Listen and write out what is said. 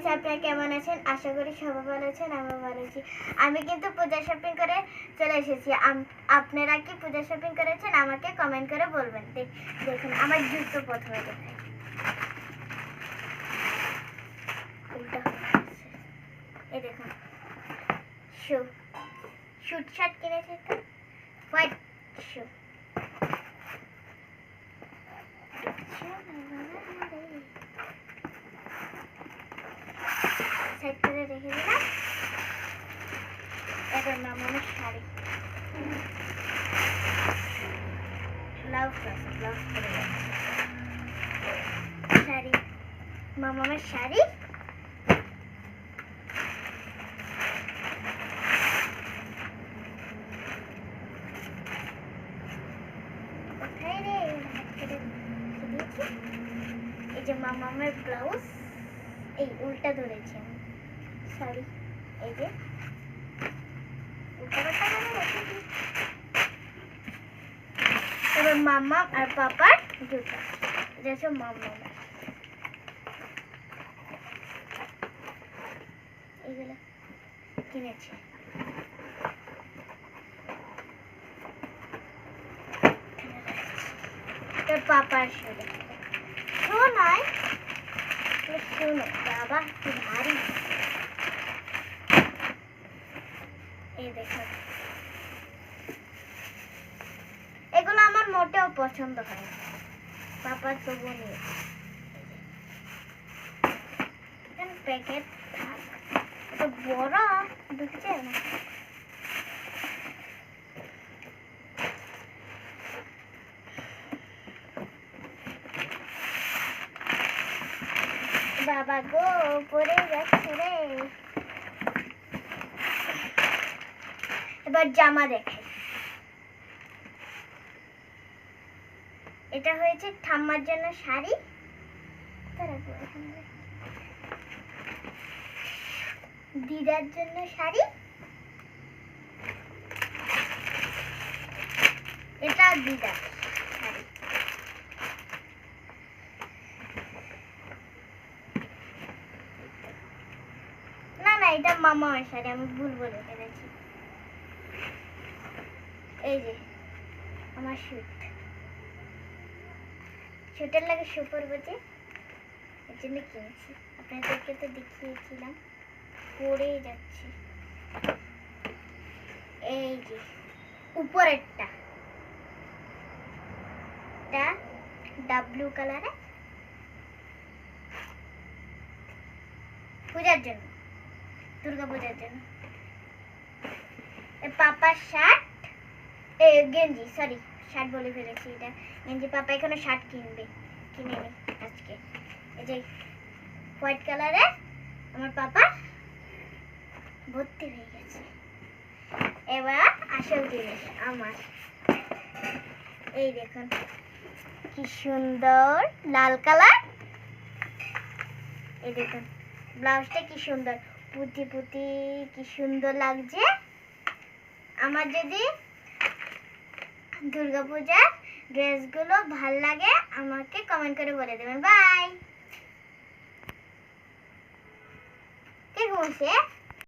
আছে আপনারা কেমন আছেন? আশা করি সবাই ভালো আছেন, আমিও ভালো আছি। আমি কিন্তু পূজা শপিং করে চলে এসেছি। আপনারা কি পূজা শপিং করেছেন? আমাকে কমেন্ট করে বলবেন। দেখুন, আমার জুতো প্রথমে গেছে। এই দেখুন। শু শুট শার্ট তো? হোয়াইট শু সাইড করে রেখে দিলাম এবার মামার শাড়ি ব্লাউজ আছে ব্লাউজ করে যাচ্ছে শাড়ি মামার শাড়ি। এই যে মামামের ব্লাউজ এই উল্টা ধরেছি। আমি সরি এই যে। উল্টা এবার মাম্মা আর পাপার জুতো এটা হচ্ছে মাম্মা এগুলো কিনেছি তো পাপার শুনে শোনায় শুনো বাবা কি ভারী এই দেখো এগুলো আমার মোটেও পছন্দ হয় না। পাপার তবু নিয়ে প্যাকেট তো বড় ঢুকছে না? বাবা গো, পড়ে যাচ্ছে রে। এবার জামা দেখে। এটা হয়েছে ঠাম্মার জন্য শাড়ি। দিদার জন্য শাড়ি। এটা দিদার শাড়ি। না না, এটা মামা শাড়ি, আমি ভুল বলে ফেলেছি। এই যে, আমার শুট শুটের লাগে শু পরবো যে এর জন্য কিনেছি। আপনাদেরকে তো দেখিয়েছিলাম। পরেই যাচ্ছি। এই যে, উপরেরটা। এটা ডাব্লু কালারে পূজার জন্য, দুর্গা পূজার জন্য। পাপার শার্ট এ গেঞ্জি সরি শার্ট বলে ফেলেছি এটা। গেঞ্জি, পাপা এখানে শার্ট কিনবে, কিনে নি আজকে। এই যে হোয়াইট কালারের আমার পাপা ভর্তি হয়ে গেছে। এবার আসল জিনিস আমার। এই দেখুন, কি সুন্দর লাল কালার। এই দেখুন, ব্লাউজটা কি সুন্দর, পুঁতি পুঁতি কি সুন্দর লাগছে। আমার যদি দুর্গাপূজার ড্রেসগুলো ভালো লাগে আমাকে কমেন্ট করে বলে দেবেন। বাই কে ঘুমছে